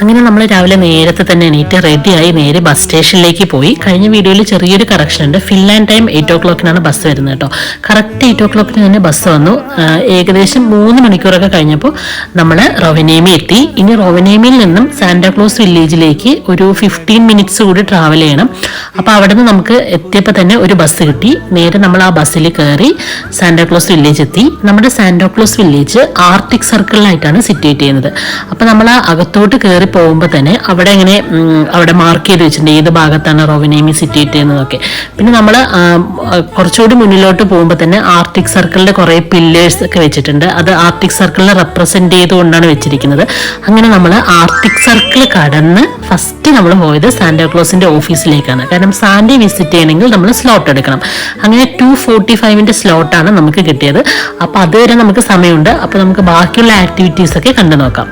അങ്ങനെ നമ്മൾ രാവിലെ നേരത്തെ തന്നെ എണീറ്റ് റെഡിയായി നേരെ ബസ് സ്റ്റേഷനിലേക്ക് പോയി. കഴിഞ്ഞ വീഡിയോയിൽ ചെറിയൊരു കറക്ഷൻ ഉണ്ട്. ഫിൽ ആൻഡ് ടൈം എയ്റ്റ് ഓ ക്ലോക്കിനാണ് ബസ് വരുന്നത് കേട്ടോ കറക്റ്റ് എയ്റ്റ് ഓ ക്ലോക്കിന് തന്നെ ബസ് വന്നു. ഏകദേശം മൂന്ന് മണിക്കൂറൊക്കെ കഴിഞ്ഞപ്പോൾ നമ്മൾ റൊവനേമി എത്തി. ഇനി റൊവനേമിയിൽ നിന്നും സാന്റാക്ലോസ് വില്ലേജിലേക്ക് ഒരു ഫിഫ്റ്റീൻ മിനിറ്റ്സ് കൂടി ട്രാവൽ ചെയ്യണം. അപ്പോൾ അവിടെ നിന്ന് നമുക്ക് എത്തിയപ്പോൾ തന്നെ ഒരു ബസ് കിട്ടി. നേരെ നമ്മൾ ആ ബസ്സിൽ കയറി സാന്റാക്ലോസ് വില്ലേജ് എത്തി. നമ്മുടെ സാന്റാക്ലോസ് വില്ലേജ് ആർട്ടിക് സർക്കിളിലായിട്ടാണ് സിറ്റുവേറ്റ് ചെയ്യുന്നത്. അപ്പോൾ നമ്മൾ ആ അകത്തോട്ട് കയറി പോകുമ്പോൾ തന്നെ അവിടെ ഇങ്ങനെ അവിടെ മാർക്ക് ചെയ്ത് വെച്ചിട്ടുണ്ട് ഏത് ഭാഗത്താണ് റോവനേമി സിറ്റി എന്നതൊക്കെ പിന്നെ നമ്മൾ കുറച്ചുകൂടി മുന്നിലോട്ട് പോകുമ്പോൾ തന്നെ ആർട്ടിക് സർക്കിളിന്റെ കുറേ പില്ലേഴ്സ് ഒക്കെ വെച്ചിട്ടുണ്ട്. അത് ആർട്ടിക് സർക്കിളിനെ റെപ്രസെന്റ് ചെയ്തുകൊണ്ടാണ് വെച്ചിരിക്കുന്നത്. അങ്ങനെ നമ്മൾ ആർട്ടിക് സർക്കിൾ കടന്ന് ഫസ്റ്റ് നമ്മൾ പോയത് സാന്റാക്ലോസിന്റെ ഓഫീസിലേക്കാണ് കാരണം സാന്റി വിസിറ്റ് ചെയ്യണമെങ്കിൽ നമ്മൾ സ്ലോട്ട് എടുക്കണം. അങ്ങനെ ടു ഫോർട്ടി ഫൈവിന്റെ സ്ലോട്ടാണ് നമുക്ക് കിട്ടിയത്. അപ്പോൾ അതുവരെ നമുക്ക് സമയമുണ്ട്. അപ്പോൾ നമുക്ക് ബാക്കിയുള്ള ആക്ടിവിറ്റീസ് ഒക്കെ കണ്ടു നോക്കാം